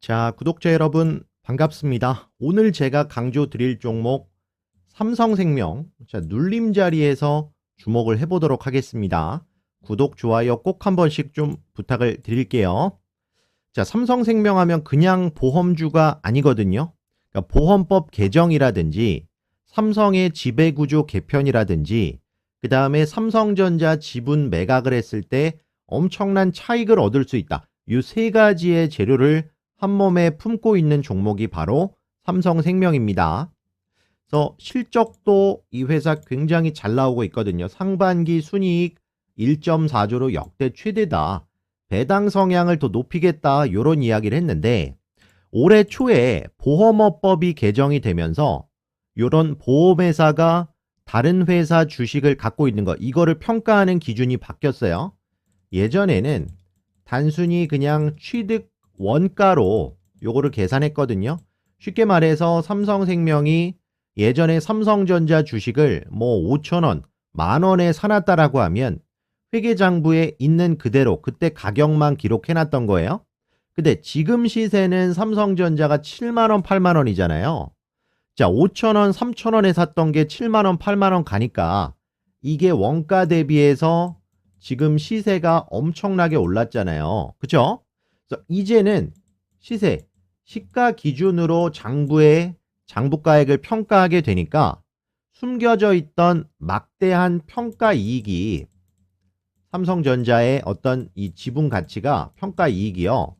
자, 구독자 여러분 반갑습니다. 오늘 제가 강조 드릴 종목 삼성생명 자, 눌림 자리에서 주목을 해보도록 하겠습니다. 구독, 좋아요 꼭 한 번씩 좀 부탁을 드릴게요. 자, 삼성생명 하면 그냥 보험주가 아니거든요. 그러니까 보험법 개정이라든지 삼성의 지배구조 개편이라든지 그 다음에 삼성전자 지분 매각을 했을 때 엄청난 차익을 얻을 수 있다. 이 세 가지의 재료를 한 몸에 품고 있는 종목이 바로 삼성생명입니다. 그래서 실적도 이 회사 굉장히 잘 나오고 있거든요. 상반기 순이익 1.4조로 역대 최대다. 배당 성향을 더 높이겠다. 이런 이야기를 했는데 올해 초에 보험업법이 개정이 되면서 이런 보험회사가 다른 회사 주식을 갖고 있는 것 이거를 평가하는 기준이 바뀌었어요. 예전에는 단순히 그냥 취득 원가로 요거를 계산했거든요. 쉽게 말해서 삼성생명이 예전에 삼성전자 주식을 뭐 5천원, 만원에 사놨다라고 하면 회계장부에 있는 그대로 그때 가격만 기록해놨던 거예요. 근데 지금 시세는 삼성전자가 7만원, 8만원이잖아요. 자, 5천원, 3천원에 샀던 게 7만원, 8만원 가니까 이게 원가 대비해서 지금 시세가 엄청나게 올랐잖아요. 그쵸? 이제는 시세, 시가 기준으로 장부의 장부가액을 평가하게 되니까 숨겨져 있던 막대한 평가 이익이 삼성전자의 어떤 이 지분 가치가 평가 이익이요.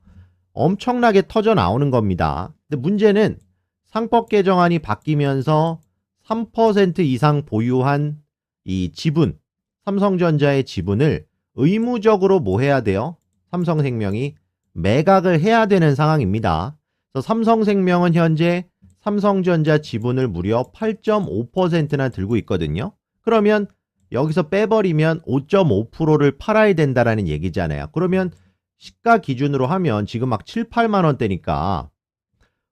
엄청나게 터져 나오는 겁니다. 근데 문제는 상법 개정안이 바뀌면서 3% 이상 보유한 이 지분, 삼성전자의 지분을 의무적으로 뭐 해야 돼요? 삼성생명이 매각을 해야 되는 상황입니다. 그래서 삼성생명은 현재 삼성전자 지분을 무려 8.5%나 들고 있거든요. 그러면 여기서 빼버리면 5.5%를 팔아야 된다라는 얘기잖아요. 그러면 시가 기준으로 하면 지금 막 7, 8만 원대니까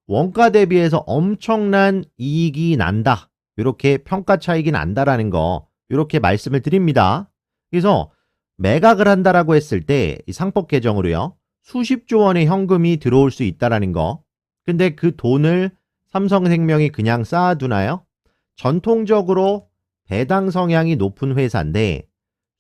원가 대비해서 엄청난 이익이 난다. 이렇게 평가 차익이 난다라는 거 이렇게 말씀을 드립니다. 그래서 매각을 한다라고 했을 때 이 상법 개정으로요. 수십조 원의 현금이 들어올 수 있다라는 거. 근데 그 돈을 삼성생명이 그냥 쌓아두나요? 전통적으로 배당 성향이 높은 회사인데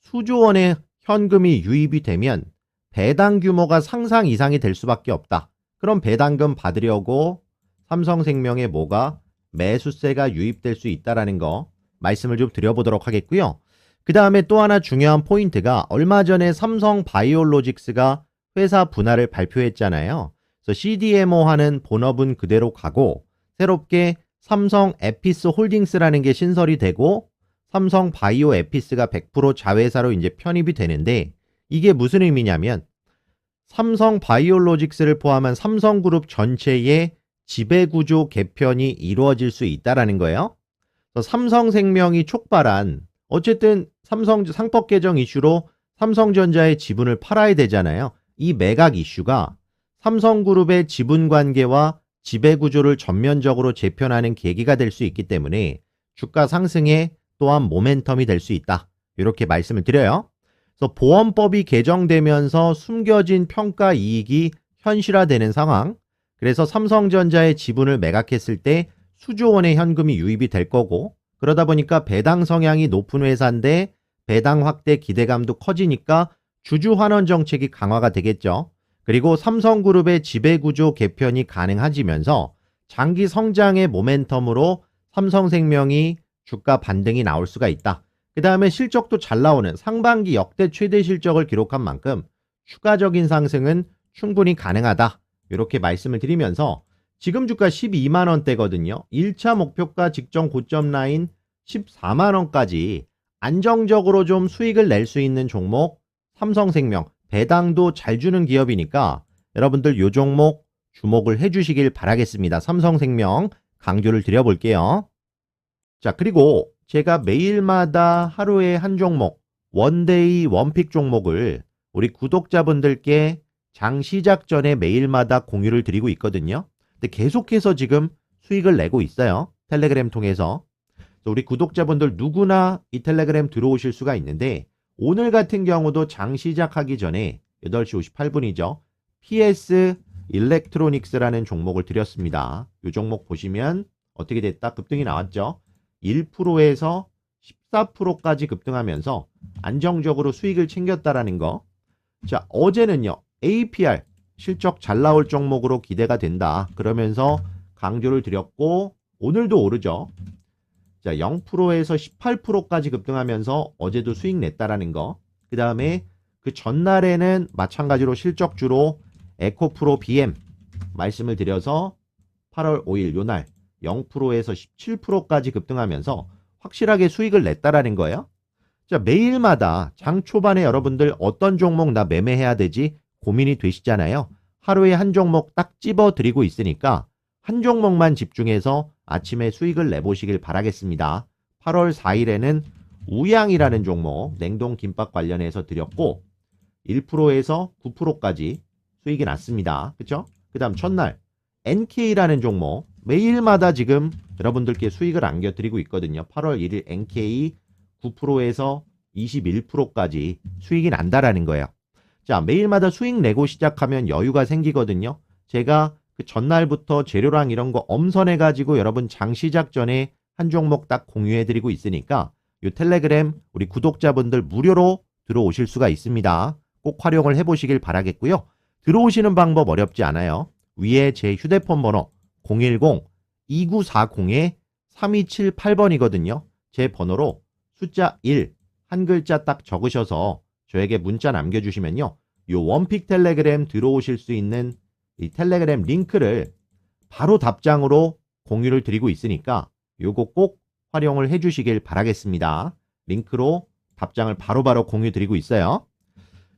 수조 원의 현금이 유입이 되면 배당 규모가 상상 이상이 될 수밖에 없다. 그럼 배당금 받으려고 삼성생명에 뭐가 매수세가 유입될 수 있다라는 거 말씀을 좀 드려보도록 하겠고요. 그 다음에 또 하나 중요한 포인트가 얼마 전에 삼성 바이오로직스가 회사 분할을 발표했잖아요. 그래서 CDMO 하는 본업은 그대로 가고 새롭게 삼성 에피스 홀딩스라는 게 신설이 되고 삼성 바이오 에피스가 100% 자회사로 이제 편입이 되는데 이게 무슨 의미냐면 삼성 바이오로직스를 포함한 삼성그룹 전체의 지배구조 개편이 이루어질 수 있다라는 거예요. 삼성생명이 촉발한 어쨌든 삼성 상법 개정 이슈로 삼성전자의 지분을 팔아야 되잖아요. 이 매각 이슈가 삼성그룹의 지분 관계와 지배 구조를 전면적으로 재편하는 계기가 될 수 있기 때문에 주가 상승에 또한 모멘텀이 될 수 있다. 이렇게 말씀을 드려요. 그래서 보험법이 개정되면서 숨겨진 평가 이익이 현실화되는 상황. 그래서 삼성전자의 지분을 매각했을 때 수조 원의 현금이 유입이 될 거고 그러다 보니까 배당 성향이 높은 회사인데 배당 확대 기대감도 커지니까 주주 환원 정책이 강화가 되겠죠. 그리고 삼성그룹의 지배구조 개편이 가능해지면서 장기 성장의 모멘텀으로 삼성생명이 주가 반등이 나올 수가 있다. 그 다음에 실적도 잘 나오는 상반기 역대 최대 실적을 기록한 만큼 추가적인 상승은 충분히 가능하다. 이렇게 말씀을 드리면서 지금 주가 12만원대거든요. 1차 목표가 직전 고점 라인 14만원까지 안정적으로 좀 수익을 낼 수 있는 종목 삼성생명 배당도 잘 주는 기업이니까 여러분들 요 종목 주목을 해주시길 바라겠습니다. 삼성생명 강조를 드려볼게요. 자 그리고 제가 매일마다 하루에 한 종목 원데이 원픽 종목을 우리 구독자분들께 장 시작 전에 매일마다 공유를 드리고 있거든요. 근데 계속해서 지금 수익을 내고 있어요. 텔레그램 통해서. 우리 구독자분들 누구나 이 텔레그램 들어오실 수가 있는데 오늘 같은 경우도 장 시작하기 전에 8시 58분이죠. PS 일렉트로닉스라는 종목을 드렸습니다. 이 종목 보시면 어떻게 됐다? 급등이 나왔죠. 1%에서 14%까지 급등하면서 안정적으로 수익을 챙겼다라는 거. 자, 어제는요. APR 실적 잘 나올 종목으로 기대가 된다. 그러면서 강조를 드렸고 오늘도 오르죠. 자, 0%에서 18%까지 급등하면서 어제도 수익 냈다라는 거. 그 다음에 그 전날에는 마찬가지로 실적주로 에코프로 BM 말씀을 드려서 8월 5일 요날 0%에서 17%까지 급등하면서 확실하게 수익을 냈다라는 거예요. 자, 매일마다 장 초반에 여러분들 어떤 종목 나 매매해야 되지 고민이 되시잖아요. 하루에 한 종목 딱 집어 드리고 있으니까 한 종목만 집중해서 아침에 수익을 내보시길 바라겠습니다. 8월 4일에는 우양이라는 종목 냉동 김밥 관련해서 드렸고 1%에서 9%까지 수익이 났습니다. 그쵸? 그 다음 첫날 NK라는 종목 매일마다 지금 여러분들께 수익을 안겨드리고 있거든요. 8월 1일 NK 9%에서 21%까지 수익이 난다라는 거예요. 자, 매일마다 수익 내고 시작하면 여유가 생기거든요. 제가 그 전날부터 재료랑 이런 거 엄선해가지고 여러분 장 시작 전에 한 종목 딱 공유해드리고 있으니까 이 텔레그램 우리 구독자분들 무료로 들어오실 수가 있습니다. 꼭 활용을 해보시길 바라겠고요. 들어오시는 방법 어렵지 않아요. 위에 제 휴대폰 번호 010-2942-3278번이거든요. 제 번호로 숫자 1, 한 글자 딱 적으셔서 저에게 문자 남겨주시면요. 요 원픽 텔레그램 들어오실 수 있는 이 텔레그램 링크를 바로 답장으로 공유를 드리고 있으니까 요거 꼭 활용을 해주시길 바라겠습니다. 링크로 답장을 바로 바로 공유 드리고 있어요.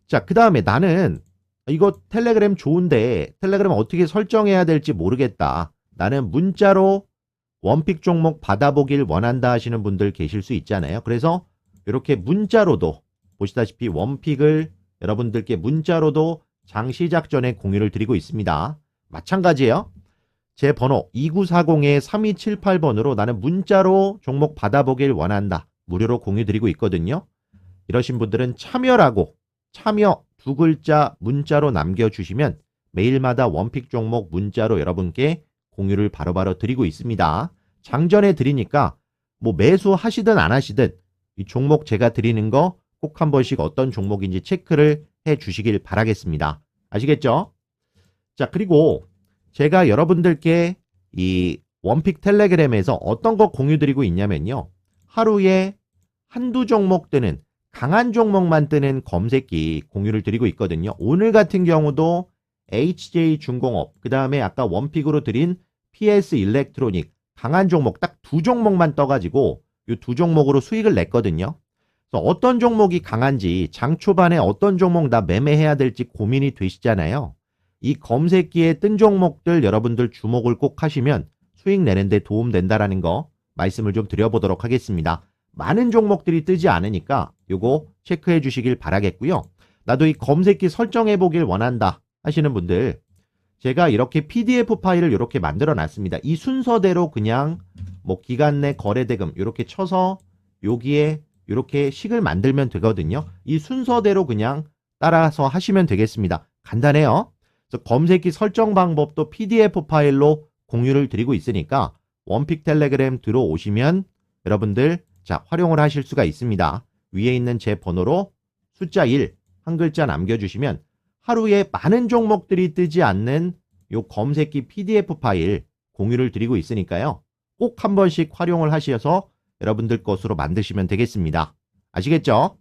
자, 그 다음에 나는 이거 텔레그램 좋은데 텔레그램 어떻게 설정해야 될지 모르겠다. 나는 문자로 원픽 종목 받아보길 원한다 하시는 분들 계실 수 있잖아요. 그래서 이렇게 문자로도 보시다시피 원픽을 여러분들께 문자로도 장 시작 전에 공유를 드리고 있습니다. 마찬가지예요. 제 번호 2940-3278번으로 나는 문자로 종목 받아보길 원한다. 무료로 공유 드리고 있거든요. 이러신 분들은 참여라고 참여 두 글자 문자로 남겨주시면 매일마다 원픽 종목 문자로 여러분께 공유를 바로바로 드리고 있습니다. 장전에 드리니까 뭐 매수 하시든 안 하시든 이 종목 제가 드리는 거 꼭 한 번씩 어떤 종목인지 체크를 해 주시길 바라겠습니다. 아시겠죠? 자, 그리고 제가 여러분들께 이 원픽 텔레그램에서 어떤 거 공유 드리고 있냐면요. 하루에 한두 종목 뜨는 강한 종목만 뜨는 검색기 공유를 드리고 있거든요. 오늘 같은 경우도 HJ 중공업, 그 다음에 아까 원픽으로 드린 PS 일렉트로닉, 강한 종목 딱 두 종목만 떠가지고 이 두 종목으로 수익을 냈거든요. 어떤 종목이 강한지 장 초반에 어떤 종목 나 매매해야 될지 고민이 되시잖아요. 이 검색기에 뜬 종목들 여러분들 주목을 꼭 하시면 수익 내는 데 도움된다라는 거 말씀을 좀 드려보도록 하겠습니다. 많은 종목들이 뜨지 않으니까 요거 체크해 주시길 바라겠고요. 나도 이 검색기 설정해 보길 원한다 하시는 분들 제가 이렇게 PDF 파일을 이렇게 만들어 놨습니다. 이 순서대로 그냥 뭐 기간 내 거래대금 이렇게 쳐서 여기에 이렇게 식을 만들면 되거든요. 이 순서대로 그냥 따라서 하시면 되겠습니다. 간단해요. 검색기 설정 방법도 PDF 파일로 공유를 드리고 있으니까 원픽 텔레그램 들어오시면 여러분들 자 활용을 하실 수가 있습니다. 위에 있는 제 번호로 숫자 1 한 글자 남겨주시면 하루에 많은 종목들이 뜨지 않는 요 검색기 PDF 파일 공유를 드리고 있으니까요. 꼭 한 번씩 활용을 하셔서 여러분들 것으로 만드시면 되겠습니다. 아시겠죠?